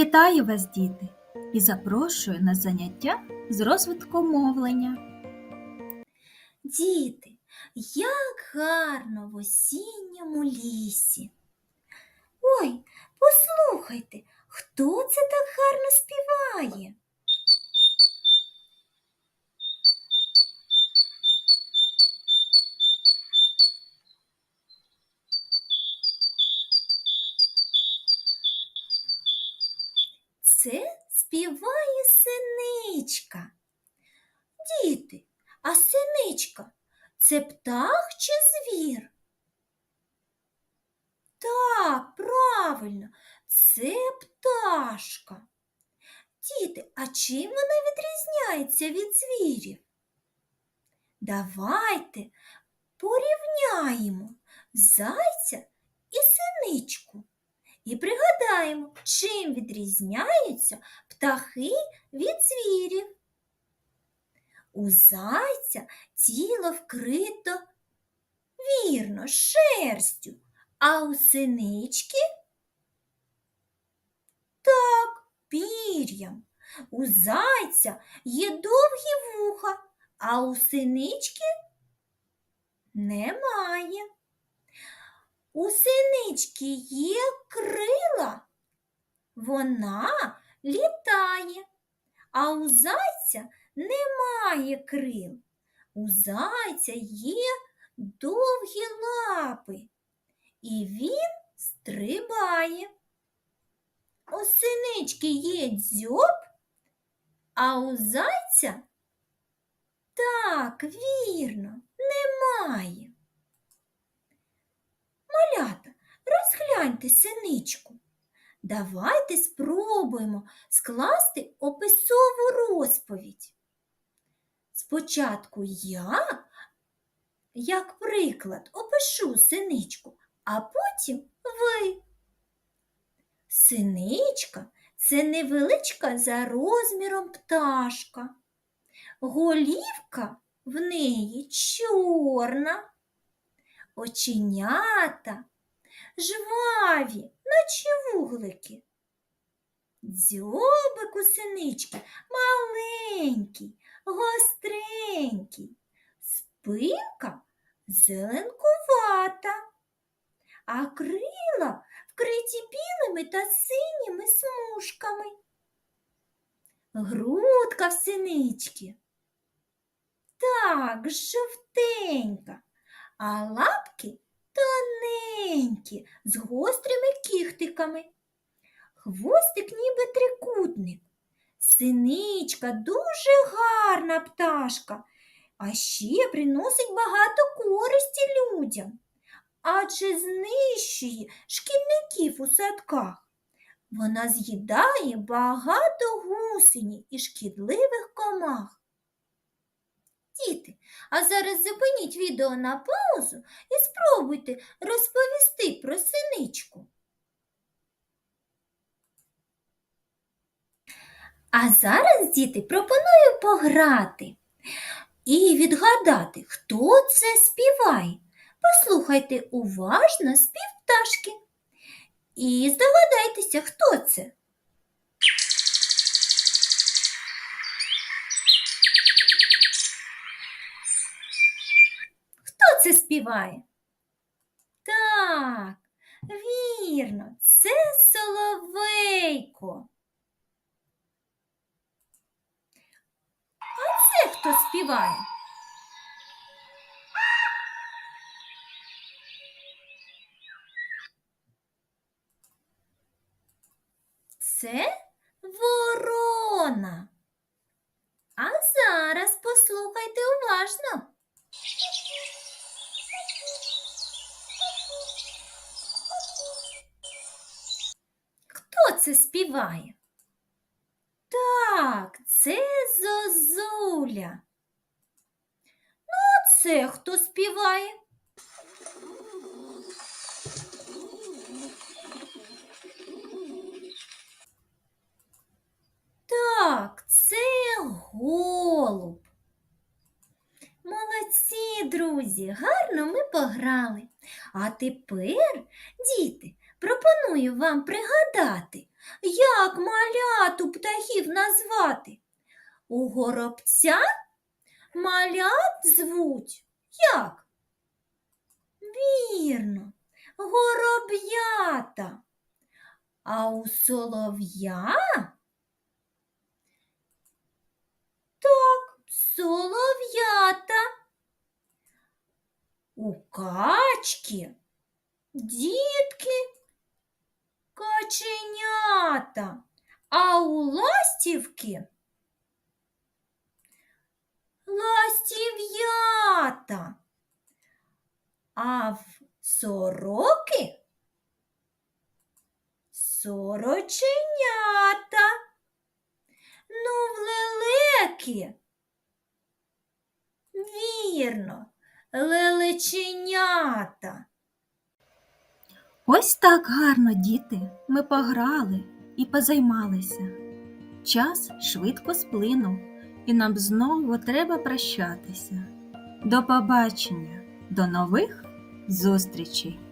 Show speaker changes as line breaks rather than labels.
Вітаю вас, діти, і запрошую на заняття з розвитку мовлення.
Діти, як гарно в осінньому лісі. Ой, послухайте, хто це так гарно співає? Це співає синичка. Діти, а синичка це птах чи звір? Так, правильно, це пташка. Діти, а чим вона відрізняється від звірів? Давайте порівняємо зайця і синичку і пригадаємо, чим відрізняються птахи від звірів. У зайця тіло вкрито вірно, шерстю, а у синички так, пір'ям. У зайця є довгі вуха, а у синички немає. У синички є крила, вона літає, а у зайця немає крил. У зайця є довгі лапи, і він стрибає. У синички є дзьоб, а у зайця так, вірно, немає. Малята, розгляньте синичку. Давайте спробуємо скласти описову розповідь. Спочатку я, як приклад, опишу синичку, а потім ви. Синичка це невеличка за розміром пташка. Голівка в неї чорна, оченята жваві, наче вуглики. Дзьобик у синички маленький, гостренький, спинка зеленкувата, а крила вкриті білими та синіми смужками. Грудка в синички. Так, жовтенька, а лапки тоненькі, з гострими кіхтиками. Хвостик ніби трикутник. Синичка дуже гарна пташка, а ще приносить багато користі людям, адже знищує шкідників у садках. Вона з'їдає багато гусені і шкідливих комах. Діти, а зараз зупиніть відео на паузу і спробуйте розповісти про синичку. А зараз, діти, пропоную пограти і відгадати, хто це співає. Послухайте уважно спів пташки і здогадайтеся, хто це. Це співає? Так, вірно, це соловейко. А це хто співає? Це ворона. А зараз послухайте уважно. Хто це співає? Так, це зозуля. Ну, це хто співає? Так, це голуб. Друзі, гарно ми пограли. А тепер, діти, пропоную вам пригадати, як маляту птахів назвати. У горобця малят звуть як? Вірно, гороб'ята. А у солов'я так, солов'ята. У качки дітки каченята, а у ластівки ластів'ята, а в сороки сороченята. Ну, в лелеки. Вірно, лелеченята.
Ось так гарно, діти, ми пограли і позаймалися. Час швидко сплинув, і нам знову треба прощатися. До побачення, до нових зустрічей!